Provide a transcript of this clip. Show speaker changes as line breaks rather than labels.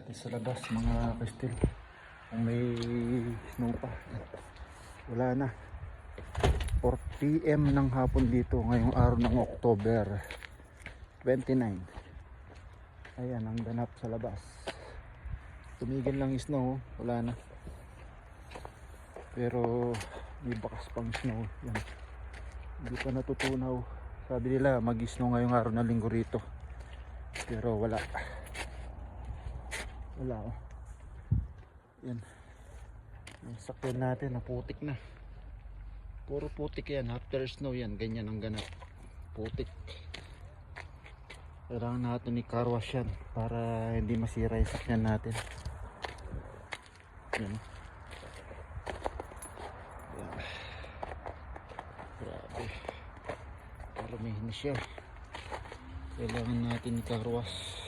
natin sa labas mga kastil. Kung may snow pa. Wala na. 4 p.m. ng hapon dito ngayong araw ng October 29. Ayan ang ganap sa labas. Tumigil lang yung snow. Wala na. Pero may bakas pang snow. Yan. Hindi pa natutunaw. Sabi nila mag-snow ngayong araw ng linggo rito. Pero wala. Wala oh. Yan. Yung sakyan natin naputik na. Puro putik yan. After snow yan. Ganyan ang ganap. Putik. Kailangan natin ni car wash yan para hindi masira yung sakyan natin. Yan. Yan. Grabe. Parumihin na siya. Kailangan natin ni car wash.